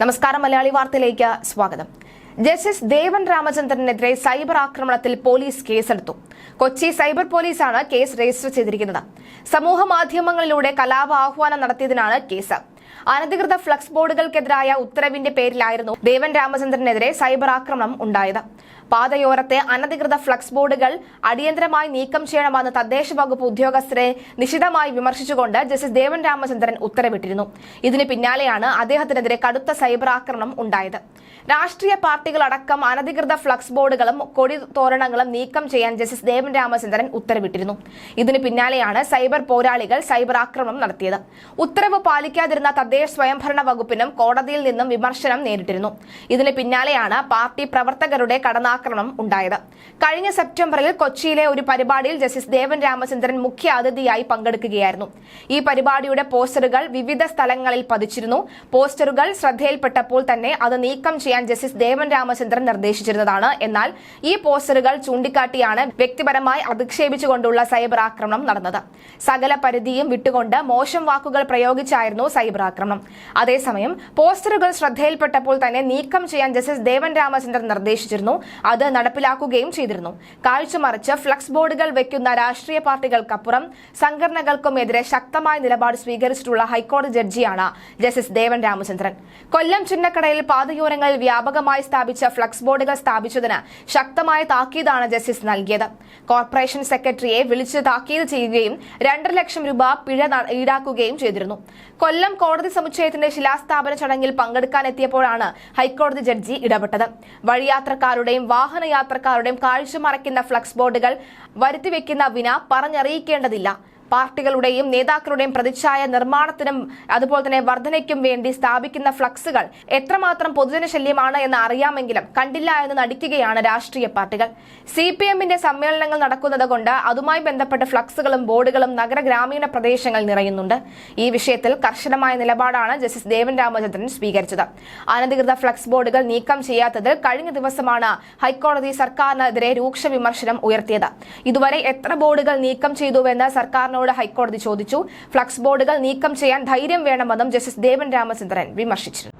നമസ്കാരം മലയാളി വാർത്തയിലേക്ക് സ്വാഗതം. ജസ്റ്റിസ് ദേവൻ രാമചന്ദ്രനെതിരെ സൈബർ ആക്രമണത്തിൽ പോലീസ് കേസെടുത്തു. കൊച്ചി സൈബർ പോലീസാണ് കേസ് രജിസ്റ്റർ ചെയ്തിരിക്കുന്നത്. സമൂഹ മാധ്യമങ്ങളിലൂടെ കലാപ ആഹ്വാനം നടത്തിയതിനാണ് കേസ്. അനധികൃത ഫ്ലക്സ് ബോർഡുകൾക്കെതിരായ ഉത്തരവിന്റെ പേരിലായിരുന്നു ദേവൻ രാമചന്ദ്രനെതിരെ സൈബർ ആക്രമണം ഉണ്ടായത്. പാതയോരത്തെ അനധികൃത ഫ്ലക്സ് ബോർഡുകൾ അടിയന്തരമായി നീക്കം ചെയ്യണമെന്ന് തദ്ദേശ വകുപ്പ് ഉദ്യോഗസ്ഥരെ നിശിതമായി വിമർശിച്ചുകൊണ്ട് ജസ്റ്റിസ് ദേവൻ രാമചന്ദ്രൻ ഉത്തരവിട്ടിരുന്നു. ഇതിന് പിന്നാലെയാണ് അദ്ദേഹത്തിനെതിരെ കടുത്ത സൈബർ ആക്രമണം ഉണ്ടായത്. രാഷ്ട്രീയ പാർട്ടികളടക്കം അനധികൃത ഫ്ലക്സ് ബോർഡുകളും കൊടി തോരണങ്ങളും നീക്കം ചെയ്യാൻ ജസ്റ്റിസ് ദേവൻ രാമചന്ദ്രൻ ഉത്തരവിട്ടിരുന്നു. ഇതിന് പിന്നാലെയാണ് സൈബർ പോരാളികൾ സൈബർ ആക്രമണം നടത്തിയത്. ഉത്തരവ് പാലിക്കാതിരുന്ന തദ്ദേശ സ്വയംഭരണ വകുപ്പിനും കോടതിയിൽ നിന്നും വിമർശനം നേരിട്ടിരുന്നു. ഇതിന് പിന്നാലെയാണ് പാർട്ടി പ്രവർത്തകരുടെ കടന്നാക്രമണം ഉണ്ടായത്. കഴിഞ്ഞ സെപ്റ്റംബറിൽ കൊച്ചിയിലെ ഒരു പരിപാടിയിൽ ജസ്റ്റിസ് ദേവൻ രാമചന്ദ്രൻ മുഖ്യ അതിഥിയായി പങ്കെടുക്കുകയായിരുന്നു. ഈ പരിപാടിയുടെ പോസ്റ്ററുകൾ വിവിധ സ്ഥലങ്ങളിൽ പതിച്ചിരുന്നു. പോസ്റ്ററുകൾ ശ്രദ്ധയിൽപ്പെട്ടപ്പോൾ തന്നെ അത് നീക്കം ചെയ്യാൻ ജസ്റ്റിസ് ദേവൻ രാമചന്ദ്രൻ നിർദ്ദേശിച്ചിരുന്നതാണ്. എന്നാൽ ഈ പോസ്റ്ററുകൾ ചൂണ്ടിക്കാട്ടിയാണ് വ്യക്തിപരമായി അധിക്ഷേപിച്ചുകൊണ്ടുള്ള സൈബർ ആക്രമണം നടന്നത്. സകല പരിധിയും വിട്ടുകൊണ്ട് മോശം വാക്കുകൾ പ്രയോഗിച്ചായിരുന്നു സൈബർ ആക്രമണം. അതേസമയം പോസ്റ്ററുകൾ ശ്രദ്ധയിൽപ്പെട്ടപ്പോൾ തന്നെ നീക്കം ചെയ്യാൻ ജസ്റ്റിസ് ദേവൻ രാമചന്ദ്രൻ നിർദ്ദേശിച്ചിരുന്നു. അത് നടപ്പിലാക്കുകയും ചെയ്തിരുന്നു. കാഴ്ച മറിച്ച് ഫ്ലക്സ് ബോർഡുകൾ വെക്കുന്ന രാഷ്ട്രീയ പാർട്ടികൾക്കപ്പുറം സംഘടനകൾക്കും എതിരെ ശക്തമായ നിലപാട് സ്വീകരിച്ചിട്ടുള്ള ഹൈക്കോടതി ജഡ്ജിയാണ് ജസ്റ്റിസ് ദേവൻ രാമചന്ദ്രൻ. കൊല്ലം ചിന്നക്കടയിൽ പാതയോരങ്ങളിൽ വ്യാപകമായി സ്ഥാപിച്ച ഫ്ലക്സ് ബോർഡുകൾ സ്ഥാപിച്ചതിന് ശക്തമായ താക്കീതാണ് ജസ്റ്റിസ് നൽകിയത്. കോർപ്പറേഷൻ സെക്രട്ടറിയെ വിളിച്ച് താക്കീത് ചെയ്യുകയും രണ്ടര ലക്ഷം രൂപ പിഴ ഈടാക്കുകയും ചെയ്തിരുന്നു. കൊല്ലം കോടതി സമുച്ചയത്തിന്റെ ശിലാസ്ഥാപന ചടങ്ങിൽ പങ്കെടുക്കാനെത്തിയപ്പോഴാണ് ഹൈക്കോടതി ജഡ്ജി ഇടപെട്ടത്. വഴിയാത്രക്കാരുടെയും വാഹനയാത്രക്കാരുടെയും കാഴ്ച മറയ്ക്കുന്ന ഫ്ലക്സ് ബോർഡുകൾ വരുത്തിവെക്കുന്ന വിന പറഞ്ഞറിയിക്കേണ്ടതില്ല. പാർട്ടികളുടെയും നേതാക്കളുടെയും പ്രതിച്ഛായ നിർമ്മാണത്തിനും അതുപോലെ തന്നെ വർധനയ്ക്കും വേണ്ടി സ്ഥാപിക്കുന്ന ഫ്ലക്സുകൾ എത്രമാത്രം പൊതുജനശല്യമാണ് എന്ന് അറിയാമെങ്കിലും കണ്ടില്ല എന്ന് നടിക്കുകയാണ് രാഷ്ട്രീയ പാർട്ടികൾ. സി പി എമ്മിന്റെ സമ്മേളനങ്ങൾ നടക്കുന്നത് അതുമായി ബന്ധപ്പെട്ട ഫ്ലക്സുകളും ബോർഡുകളും നഗര ഗ്രാമീണ പ്രദേശങ്ങൾ നിറയുന്നുണ്ട്. ഈ വിഷയത്തിൽ കർശനമായ നിലപാടാണ് ജസ്റ്റിസ് ദേവൻ രാമചന്ദ്രൻ സ്വീകരിച്ചത്. അനധികൃത ഫ്ലക്സ് ബോർഡുകൾ നീക്കം ചെയ്യാത്തതിൽ കഴിഞ്ഞ ദിവസമാണ് ഹൈക്കോടതി സർക്കാരിനെതിരെ രൂക്ഷ വിമർശനം ഉയർത്തിയത്. ഇതുവരെ എത്ര ബോർഡുകൾ നീക്കം ചെയ്തുവെന്ന് സർക്കാരിനോട് ഹൈക്കോടതി ചോദിച്ചു. ഫ്ലക്സ് ബോർഡുകൾ നീക്കം ചെയ്യാൻ ധൈര്യം വേണമെന്നും ജസ്റ്റിസ് ദേവൻ രാമചന്ദ്രൻ വിമർശിച്ചിരുന്നു.